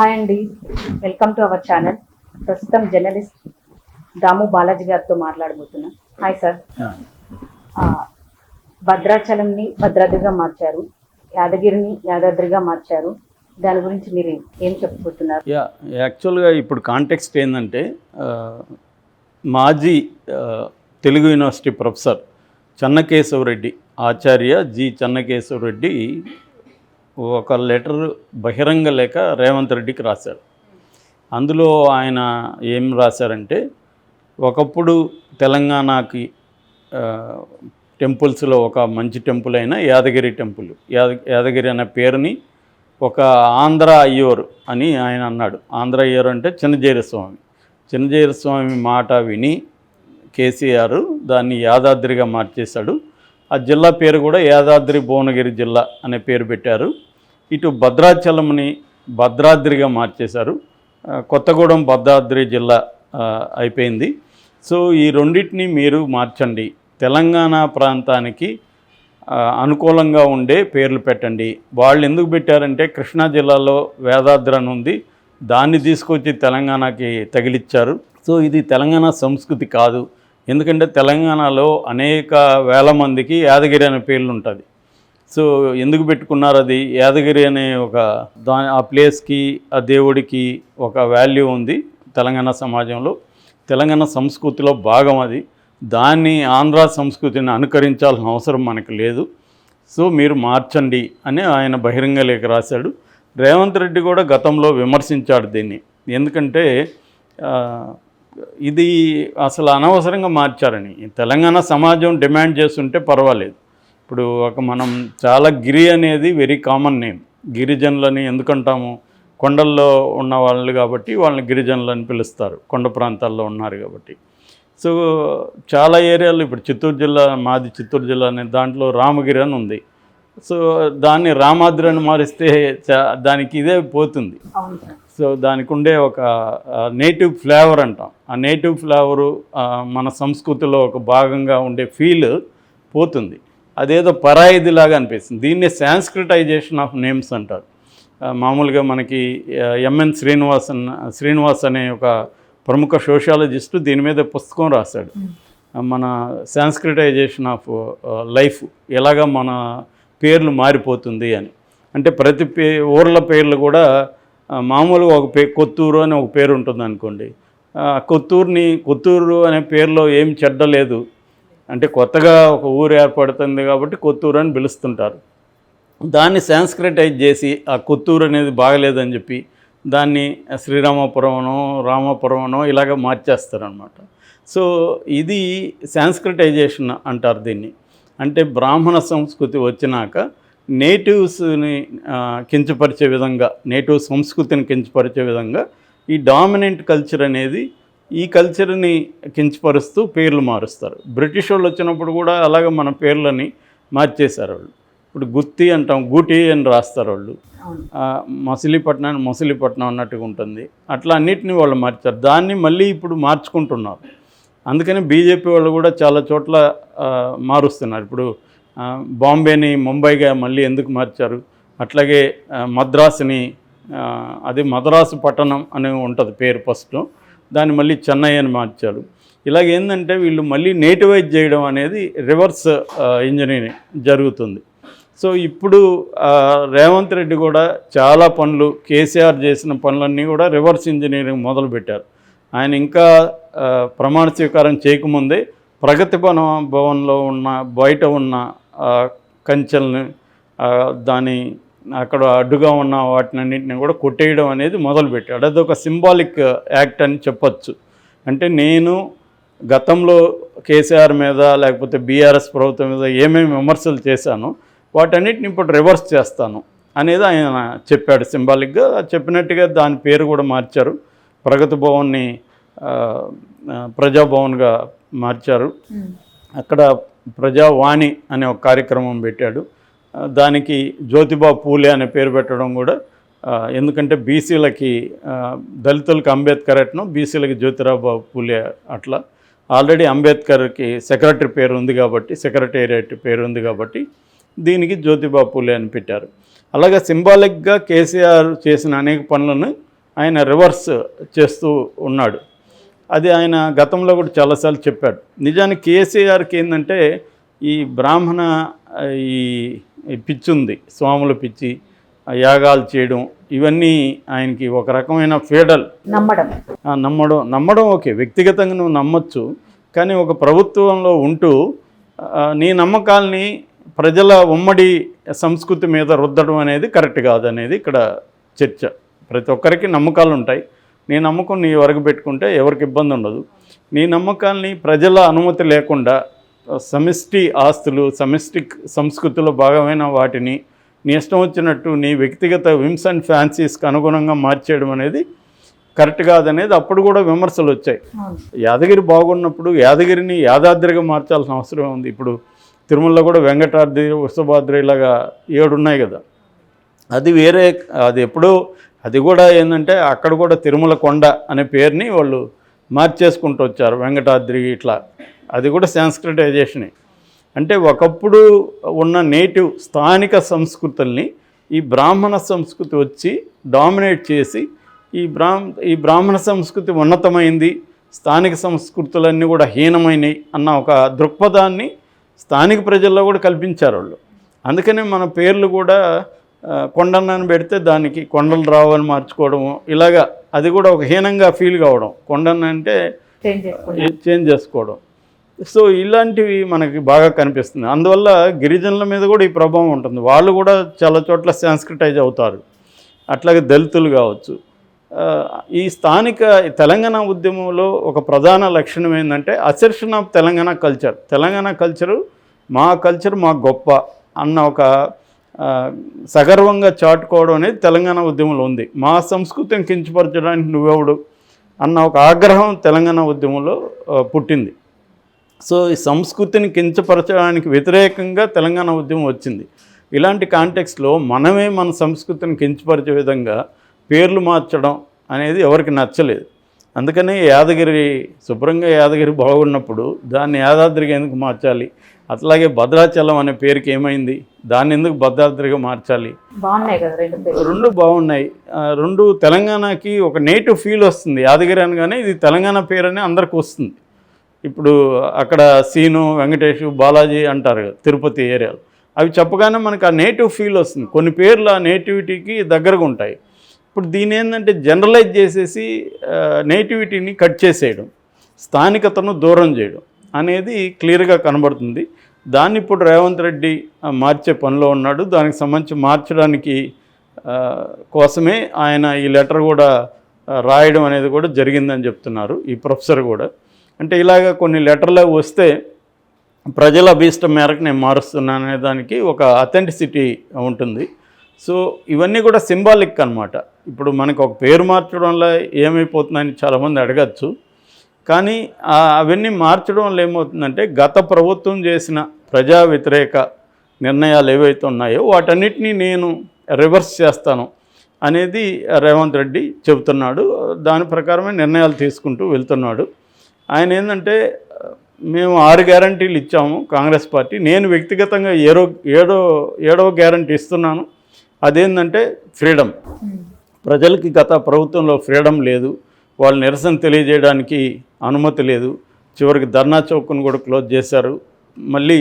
Hi అండి. Welcome to our channel ప్రస్తుతం journalist Damu Balaji గారితో మాట్లాడబోతున్నాం. హాయ్ సార్ భద్రాచలంని భద్రాద్రిగా మార్చారు. యాదగిరిని యాదాద్రిగా మార్చారు. దాని గురించి మీరు ఏం చెప్పబోతున్నారు? యా యాక్చువల్గా ఇప్పుడు కాంటెక్స్ట్ ఏంటంటే మాజీ తెలుగు యూనివర్సిటీ ప్రొఫెసర్ చెన్నకేశవరెడ్డి ఆచార్య జి చెన్నకేశవరెడ్డి ఒక లెటర్ బహిరంగ లేఖ రేవంత్ రెడ్డికి రాశారు అందులో ఆయన ఏం రాశారంటే ఒకప్పుడు తెలంగాణకి టెంపుల్స్లో ఒక మంచి టెంపుల్ అయిన యాదగిరి టెంపుల్ యాద యాదగిరి అనే పేరుని ఒక ఆంధ్ర అయ్యోరు అని ఆయన అన్నాడు. ఆంధ్ర అయ్యోరు అంటే చిన్నజీర స్వామి చిన్నజీర స్వామి మాట విని కేసీఆర్ దాన్ని యాదాద్రిగా మార్చేశాడు. ఆ జిల్లా పేరు కూడా యాదాద్రి భువనగిరి జిల్లా అనే పేరు పెట్టారు. ఇటు భద్రాచలంని భద్రాద్రిగా మార్చేశారు. కొత్తగూడెం భద్రాద్రి జిల్లా అయిపోయింది. సో ఈ రెండింటిని మీరు మార్చండి. తెలంగాణ ప్రాంతానికి అనుకూలంగా ఉండే పేర్లు పెట్టండి. వాళ్ళు ఎందుకు పెట్టారంటే కృష్ణా జిల్లాలో వేదాద్రి అని ఉంది. దాన్ని తీసుకొచ్చి తెలంగాణకి తగిలిచ్చారు. సో ఇది తెలంగాణ సంస్కృతి కాదు. ఎందుకంటే తెలంగాణలో అనేక వేల మందికి యాదగిరి అనే పేర్లు ఉంటుంది. సో ఎందుకు పెట్టుకున్నారు అది? యాదగిరి అనే ఒక దా ఆ ప్లేస్కి ఆ దేవుడికి ఒక వాల్యూ ఉంది తెలంగాణ సమాజంలో. తెలంగాణ సంస్కృతిలో భాగం అది. దాన్ని ఆంధ్ర సంస్కృతిని అనుకరించాల్సిన అవసరం మనకు లేదు. సో మీరు మార్చండి అని ఆయన బహిరంగ లేఖ రాశాడు. రేవంత్ రెడ్డి కూడా గతంలో విమర్శించాడు దీన్ని. ఎందుకంటే ఇది అసలు అనవసరంగా మార్చారని. తెలంగాణ సమాజం డిమాండ్ చేస్తుంటే పర్వాలేదు. ఇప్పుడు ఒక మనం చాలా గిరి అనేది వెరీ కామన్ నేమ్. గిరిజనులని ఎందుకంటాము? కొండల్లో ఉన్న వాళ్ళు కాబట్టి వాళ్ళని గిరిజనులు అని పిలుస్తారు. కొండ ప్రాంతాల్లో ఉన్నారు కాబట్టి. సో చాలా ఏరియాలు ఇప్పుడు చిత్తూరు జిల్లా మాది చిత్తూరు జిల్లా అనే దాంట్లో రామగిరి అని ఉంది. సో దాన్ని రామాద్రి అని మారిస్తే చా- దానికి ఇదే పోతుంది. సో దానికి ఉండే ఒక నేటివ్ ఫ్లేవర్ అంటాం. ఆ నేటివ్ ఫ్లేవరు మన సంస్కృతిలో ఒక భాగంగా ఉండే ఫీల్ పోతుంది. అదేదో పరాయిదిలాగా అనిపిస్తుంది. దీన్నే సాంస్క్రిటైజేషన్ ఆఫ్ నేమ్స్ అంటారు. మామూలుగా మనకి ఎంఎన్ శ్రీనివాస్ అన్న శ్రీనివాస్ అనే ఒక ప్రముఖ సోషాలజిస్టు దీని మీద పుస్తకం రాశాడు. మన సాంస్క్రిటైజేషన్ ఆఫ్ లైఫ్ ఎలాగ మన పేర్లు మారిపోతుంది అని. అంటే ప్రతి పే ఊర్ల పేర్లు కూడా మామూలుగా ఒక పే కొత్తూరు అని ఒక పేరు ఉంటుంది అనుకోండి కొత్తూరుని కొత్తూరు అనే పేరులో ఏం చెడ్డ లేదు. అంటే కొత్తగా ఒక ఊరు ఏర్పడుతుంది కాబట్టి కొత్తూరు అని పిలుస్తుంటారు. దాన్ని సాంస్క్రిటైజ్ చేసి ఆ కొత్తూరు అనేది బాగలేదని చెప్పి దాన్ని శ్రీరామపురమనో రామపురమనో ఇలాగ మార్చేస్తారనమాట సో ఇది సాంస్క్రిటైజేషన్ అంటారు దీన్ని. అంటే బ్రాహ్మణ సంస్కృతి వచ్చినాక నేటివ్స్ని కించపరిచే విధంగా నేటివ్ సంస్కృతిని కించపరిచే విధంగా ఈ డామినెంట్ కల్చర్ అనేది ఈ కల్చర్ని కించపరుస్తూ పేర్లు మారుస్తారు. బ్రిటిష్ వాళ్ళు వచ్చినప్పుడు కూడా అలాగే మన పేర్లని మార్చేశారు వాళ్ళు. ఇప్పుడు గుత్తి అంటాం గూటి అని రాస్తారు వాళ్ళు. మచిలీపట్నాన్ని మచిలీపట్నం అన్నట్టుగా ఉంటుంది. అట్లా అన్నిటిని వాళ్ళు మార్చారు. దాన్ని మళ్ళీ ఇప్పుడు మార్చుకుంటున్నారు. అందుకని బీజేపీ వాళ్ళు కూడా చాలా చోట్ల మారుస్తున్నారు. ఇప్పుడు బాంబేని ముంబైగా మళ్ళీ ఎందుకు మార్చారు? అట్లాగే మద్రాసుని అది మద్రాసు పట్టణం అని ఉంటుంది పేరు ఫస్ట్. దాన్ని మళ్ళీ చెన్నై అని మార్చారు. ఇలాగ ఏంటంటే వీళ్ళు మళ్ళీ నేటివైజ్ చేయడం అనేది రివర్స్ ఇంజనీరింగ్ జరుగుతుంది. సో ఇప్పుడు రేవంత్ రెడ్డి కూడా చాలా పనులు కేసీఆర్ చేసిన పనులన్నీ కూడా రివర్స్ ఇంజనీరింగ్ మొదలుపెట్టారు. ఆయన ఇంకా ప్రమాణ స్వీకారం చేయకముందే ప్రగతి భవన భవన్లో ఉన్న బయట ఉన్న కంచెల్ని దాని అక్కడ అడ్డుగా ఉన్న వాటినన్నింటిని కూడా కొట్టేయడం అనేది మొదలుపెట్టాడు. అదొక సింబాలిక్ యాక్ట్ అని చెప్పొచ్చు. అంటే నేను గతంలో కేసీఆర్ మీద లేకపోతే బీఆర్ఎస్ ప్రభుత్వం మీద ఏమేమి విమర్శలు చేశానో వాటన్నిటిని ఇప్పుడు రివర్స్ చేస్తాను అనేది ఆయన చెప్పాడు సింబాలిక్గా. చెప్పినట్టుగా దాని పేరు కూడా మార్చారు. ప్రగతి భవన్ని ప్రజాభవన్గా మార్చారు. అక్కడ ప్రజావాణి అనే ఒక కార్యక్రమం పెట్టాడు. దానికి జ్యోతిబా పూలే అనే పేరు పెట్టడం కూడా ఎందుకంటే బీసీలకి దళితులకు అంబేద్కర్ ఎట్నో బీసీలకి జ్యోతిరాబాబు పూలే అట్లా. ఆల్రెడీ అంబేద్కర్కి సెక్రటరీ పేరు ఉంది కాబట్టి సెక్రటేరియట్ పేరు ఉంది కాబట్టి దీనికి జ్యోతిబా పూలే అని పెట్టారు. అలాగే సింబాలిక్గా కేసీఆర్ చేసిన అనేక పనులను ఆయన రివర్స్ చేస్తూ ఉన్నాడు. అది ఆయన గతంలో కూడా చాలాసార్లు చెప్పాడు. నిజానికి కేసీఆర్కి ఏంటంటే ఈ బ్రాహ్మణ ఈ పిచ్చి ఉంది స్వాముల పిచ్చి యాగాలు చేయడం ఇవన్నీ ఆయనకి ఒక రకమైన ఫేడల్. నమ్మడం. నమ్మడం నమ్మడం ఓకే వ్యక్తిగతంగా నువ్వు నమ్మొచ్చు. కానీ ఒక ప్రభుత్వంలో ఉంటూ నీ నమ్మకాల్ని ప్రజల ఉమ్మడి సంస్కృతి మీద రుద్దడం అనేది కరెక్ట్ కాదనేది ఇక్కడ చర్చ. ప్రతి ఒక్కరికి నమ్మకాలు ఉంటాయి. నీ నమ్మకం నీ వరకు పెట్టుకుంటే ఎవరికి ఇబ్బంది ఉండదు నీ నమ్మకాల్ని ప్రజల అనుమతి లేకుండా సమిష్టి ఆస్తులు సమిష్టిక్ సంస్కృతిలో భాగమైన వాటిని నీ ఇష్టం వచ్చినట్టు నీ వ్యక్తిగత విమ్స్ అండ్ ఫ్యాన్సీస్కి అనుగుణంగా మార్చేయడం అనేది కరెక్ట్ కాదనేది అప్పుడు కూడా విమర్శలు వచ్చాయి. యాదగిరి బాగున్నప్పుడు యాదగిరిని యాదాద్రిగా మార్చాల్సిన అవసరం ఉంది. ఇప్పుడు తిరుమలలో కూడా వెంకటాద్రి వృషభాద్రి ఇలాగా ఏడు ఉన్నాయి కదా. అది వేరే అది ఎప్పుడో అది కూడా ఏంటంటే అక్కడ కూడా తిరుమల కొండ అనే పేరుని వాళ్ళు మార్చేసుకుంటూ వచ్చారు వెంకటాద్రి ఇట్లా. అది కూడా సాంస్క్రిటైజేషనే అంటే ఒకప్పుడు ఉన్న నేటివ్ స్థానిక సంస్కృతుల్ని ఈ బ్రాహ్మణ సంస్కృతి వచ్చి డామినేట్ చేసి ఈ బ్రాహ్మ ఈ బ్రాహ్మణ సంస్కృతి ఉన్నతమైంది స్థానిక సంస్కృతులన్నీ కూడా హీనమైనవి అన్న ఒక దృక్పథాన్ని స్థానిక ప్రజల్లో కూడా కల్పించారు వాళ్ళు అందుకనే మన పేర్లు కూడా కొండన్నని పెడితే దానికి కొండలు రావు అని మార్చుకోవడము. ఇలాగా అది కూడా ఒక హీనంగా ఫీల్ కావడం. కొండన్న అంటే చేంజ్ చేసుకోవడం. సో ఇలాంటివి మనకి బాగా కనిపిస్తుంది. అందువల్ల గిరిజనుల మీద కూడా ఈ ప్రభావం ఉంటుంది. వాళ్ళు కూడా చాలా చోట్ల సాంస్క్రిటైజ్ అవుతారు. అట్లాగే దళితులు కావచ్చు. ఈ స్థానిక తెలంగాణ ఉద్యమంలో ఒక ప్రధాన లక్షణం ఏంటంటే assertion of Telangana culture. Telangana culture మా కల్చర్ మా గొప్ప అన్న ఒక సగర్వంగా చాటుకోవడం అనేది తెలంగాణ ఉద్యమంలో ఉంది. మా సంస్కృతిని కించపరచడానికి నువ్వెవడు అన్న ఒక ఆగ్రహం తెలంగాణ ఉద్యమంలో పుట్టింది. సో ఈ సంస్కృతిని కించపరచడానికి వ్యతిరేకంగా తెలంగాణ ఉద్యమం వచ్చింది. ఇలాంటి కాంటెక్స్లో మనమే మన సంస్కృతిని కించపరిచే విధంగా పేర్లు మార్చడం అనేది ఎవరికి నచ్చలేదు. అందుకనే యాదగిరి శుభ్రంగా యాదగిరి బాగున్నప్పుడు దాన్ని యాదాద్రిగా ఎందుకు మార్చాలి? అట్లాగే భద్రాచలం అనే పేరుకి ఏమైంది? దాన్ని ఎందుకు భద్రాద్రిగా మార్చాలి? బాగున్నాయి కదా రెండు రెండు బాగున్నాయి. రెండు తెలంగాణకి ఒక నేటివ్ ఫీల్ వస్తుంది. యాదగిరి అనగానే ఇది తెలంగాణ పేరు అని అందరికి వస్తుంది. ఇప్పుడు అక్కడ సీను వెంకటేష్ బాలాజీ అంటారు కదా తిరుపతి ఏరియాలో. అవి చెప్పగానే మనకు ఆ నేటివ్ ఫీల్ వస్తుంది. కొన్ని పేర్లు ఆ నేటివిటీకి దగ్గరగా ఉంటాయి. ఇప్పుడు దీని ఏంటంటే జనరలైజ్ చేసేసి నేటివిటీని కట్ చేసేయడం స్థానికతను దూరం చేయడం. అనేది క్లియర్గా కనబడుతుంది. దాన్ని ఇప్పుడు రేవంత్ రెడ్డి మార్చే పనిలో ఉన్నాడు. దానికి సంబంధించి మార్చడానికి కోసమే ఆయన ఈ లెటర్ కూడా రాయడం అనేది కూడా జరిగిందని చెప్తున్నారు ఈ ప్రొఫెసర్ కూడా. అంటే ఇలాగ కొన్ని లెటర్లు వస్తే ప్రజల అభీష్టం మేరకు నేను మారుస్తున్నాను అనే దానికి ఒక అథెంటిసిటీ ఉంటుంది. సో ఇవన్నీ కూడా సింబాలిక్ అన్నమాట. ఇప్పుడు మనకు ఒక పేరు మార్చడంలో ఏమైపోతుందని చాలామంది అడగచ్చు. కానీ అవన్నీ మార్చడం వల్ల ఏమవుతుందంటే గత ప్రభుత్వం చేసిన ప్రజా వ్యతిరేక నిర్ణయాలు ఏవైతే ఉన్నాయో వాటన్నిటినీ నేను రివర్స్ చేస్తాను అనేది రేవంత్ రెడ్డి చెబుతున్నాడు. దాని ప్రకారమే నిర్ణయాలు తీసుకుంటూ వెళ్తున్నాడు. ఆయన ఏంటంటే మేము ఆరు గ్యారంటీలు ఇచ్చాము కాంగ్రెస్ పార్టీ. నేను వ్యక్తిగతంగా ఏడో ఏడో ఏడవ గ్యారంటీ ఇస్తున్నాను. అదేంటంటే ఫ్రీడమ్. ప్రజలకి గత ప్రభుత్వంలో ఫ్రీడమ్ లేదు. వాళ్ళు నిరసన తెలియజేయడానికి అనుమతి లేదు. చివరికి ధర్నా చౌక్ను కూడా క్లోజ్ చేశారు. మళ్ళీ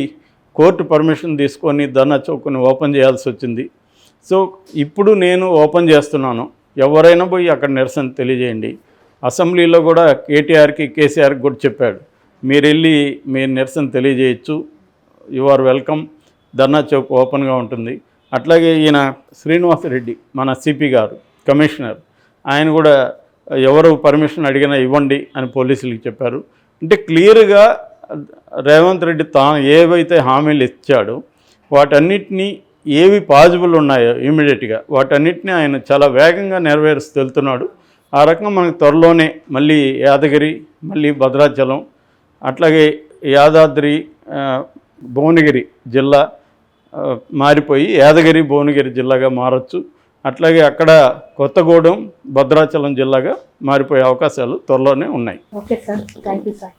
కోర్టు పర్మిషన్ తీసుకొని ధర్నా చౌక్ని ఓపెన్ చేయాల్సి వచ్చింది. సో ఇప్పుడు నేను ఓపెన్ చేస్తున్నాను. ఎవరైనా పోయి అక్కడ నిరసన తెలియజేయండి. అసెంబ్లీలో కూడా కేటీఆర్కి కేసీఆర్కి కూడా చెప్పాడు. మీరు వెళ్ళి మీరు నిరసన తెలియజేయచ్చు. You are welcome. Dharna Chowk ఓపెన్గా ఉంటుంది. అట్లాగే ఈయన శ్రీనివాసరెడ్డి మన సిపి గారు కమిషనర్. ఆయన కూడా ఎవరు పర్మిషన్ అడిగినా ఇవ్వండి అని పోలీసులకు చెప్పారు. అంటే క్లియర్గా రేవంత్ రెడ్డి తాను ఏవైతే హామీలు ఇచ్చాడో వాటన్నిటినీ ఏవి పాజిబుల్ ఉన్నాయో ఇమీడియట్గా వాటన్నిటిని ఆయన చాలా వేగంగా నెరవేరుస్తూ వెళ్తున్నాడు. ఆ రకంగా మనకు త్వరలోనే మళ్ళీ యాదగిరి మళ్ళీ భద్రాచలం అట్లాగే యాదాద్రి భువనగిరి జిల్లా మారిపోయి యాదగిరి భువనగిరి జిల్లాగా మారచ్చు. అట్లాగే అక్కడ కొత్తగూడెం భద్రాచలం జిల్లాగా మారిపోయే అవకాశాలు త్వరలోనే ఉన్నాయి. Okay sir. Thank you sir.